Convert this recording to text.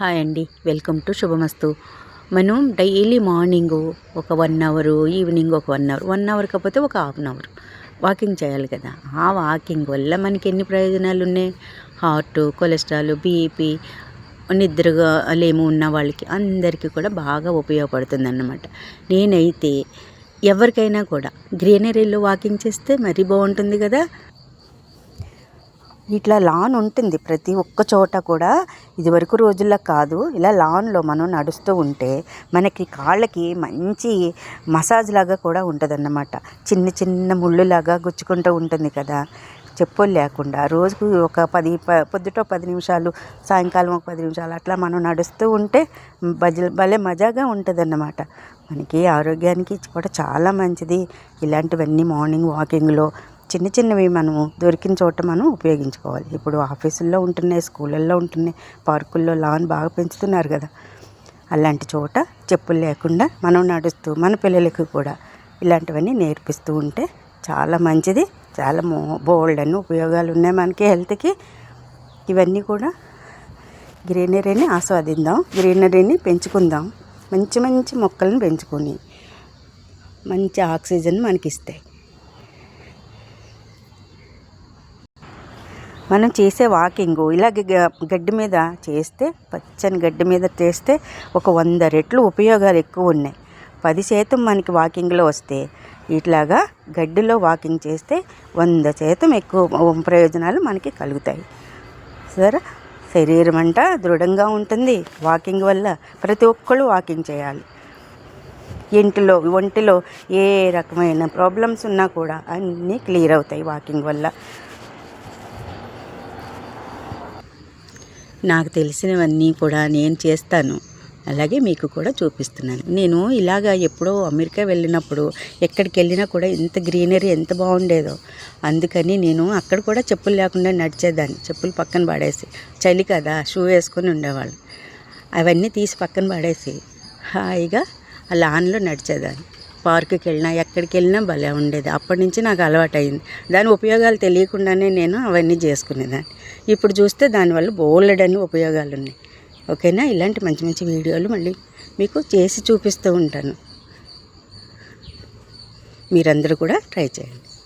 Hi అండి. Welcome to Shubhamastu. మనం daily morning ఒక వన్ అవరు ఈవినింగ్ ఒక వన్ అవర్ వన్ అవర్ కాకపోతే ఒక హాఫ్ అన్ అవర్. వాకింగ్ చేయాలి కదా. ఆ వాకింగ్ వల్ల మనకి ఎన్ని ప్రయోజనాలు ఉన్నాయి? హార్ట్ కొలెస్ట్రాల్ బీపీ నిద్రగా లేము ఉన్న వాళ్ళకి అందరికీ కూడా బాగా ఉపయోగపడుతుంది అన్నమాట నేనైతే ఎవరికైనా కూడా గ్రీనరీలో వాకింగ్ చేస్తే మరీ బాగుంటుంది కదా. ఇట్లా లాన్ ఉంటుంది. ప్రతి ఒక్క చోట కూడా ఇదివరకు రోజుల్లో కాదు ఇలా లాన్లో మనం నడుస్తూ ఉంటే మనకి కాళ్ళకి మంచి మసాజ్ లాగా కూడా ఉంటుందన్నమాట. చిన్న చిన్న ముళ్ళులాగా గుచ్చుకుంటూ ఉంటుంది కదా. చెప్పులు లేకుండా రోజుకు ఒక పది ప పొద్దుట పది నిమిషాలు సాయంకాలం ఒక పది నిమిషాలు అట్లా మనం నడుస్తూ ఉంటే భజ భలే మజాగా ఉంటుందన్నమాట. మనకి ఆరోగ్యానికి కూడా చాలా మంచిది. ఇలాంటివన్నీ మార్నింగ్ వాకింగ్లో చిన్న చిన్నవి మనము దొరికిన చోట మనం ఉపయోగించుకోవాలి. ఇప్పుడు ఆఫీసుల్లో ఉంటున్నాయి స్కూళ్ళల్లో ఉంటున్నాయి పార్కుల్లో లాన్ బాగా పెంచుతున్నారు కదా. అలాంటి చోట చెప్పులు లేకుండా మనం నడుస్తూ మన పిల్లలకి కూడా ఇలాంటివన్నీ నేర్పిస్తూ ఉంటే చాలా మంచిది. చాలా మో బోల్డ్ అన్ని ఉపయోగాలు ఉన్నాయి మనకి హెల్త్కి. ఇవన్నీ కూడా గ్రీనరీని ఆస్వాదిద్దాం గ్రీనరీని పెంచుకుందాం. మంచి మంచి మొక్కలను పెంచుకొని మంచి ఆక్సిజన్ మనకి ఇస్తాయి మనం చేసే వాకింగ్ ఇలాగ గడ్డి మీద చేస్తే పచ్చని గడ్డి మీద చేస్తే ఒక వంద రెట్లు ఉపయోగాలు ఎక్కువ ఉన్నాయి. పది శాతం మనకి వాకింగ్లో వస్తే ఇట్లాగా గడ్డిలో వాకింగ్ చేస్తే వంద శాతం ఎక్కువ ప్రయోజనాలు మనకి కలుగుతాయి. సరే శరీరం అంట దృఢంగా ఉంటుంది. వాకింగ్ వల్ల ప్రతి ఒక్కళ్ళు వాకింగ్ చేయాలి. ఇంటిలో ఒంటిలో ఏ రకమైన ప్రాబ్లమ్స్ ఉన్నా కూడా అన్నీ క్లియర్ అవుతాయి వాకింగ్ వల్ల. నాకు తెలిసినవన్నీ కూడా నేను చేస్తాను. అలాగే మీకు కూడా చూపిస్తున్నాను. నేను ఇలాగా ఎప్పుడో అమెరికా వెళ్ళినప్పుడు ఎక్కడికి వెళ్ళినా కూడా ఇంత గ్రీనరీ ఎంత బాగుండేదో అందుకని నేను అక్కడ కూడా చెప్పులు లేకుండా నడిచేదాన్ని. చెప్పులు పక్కన పడేసి చలి కదా షూ వేసుకొని ఉండేవాళ్ళు. అవన్నీ తీసి పక్కన పడేసి హాయిగా ఆ లాన్లో నడిచేదాన్ని. పార్కుకి వెళ్ళినా ఎక్కడికి వెళ్ళినా భలే ఉండేది. అప్పటి నుంచి నాకు అలవాటు అయింది దాని ఉపయోగాలు తెలియకుండానే నేను అవన్నీ చేసుకునేదాన్ని. ఇప్పుడు చూస్తే దానివల్ల బోల్డని ఉపయోగాలు ఉన్నాయి ఓకేనా? ఇలాంటి మంచి మంచి వీడియోలు మళ్ళీ మీకు చేసి చూపిస్తూ ఉంటాను. మీరందరూ కూడా ట్రై చేయండి.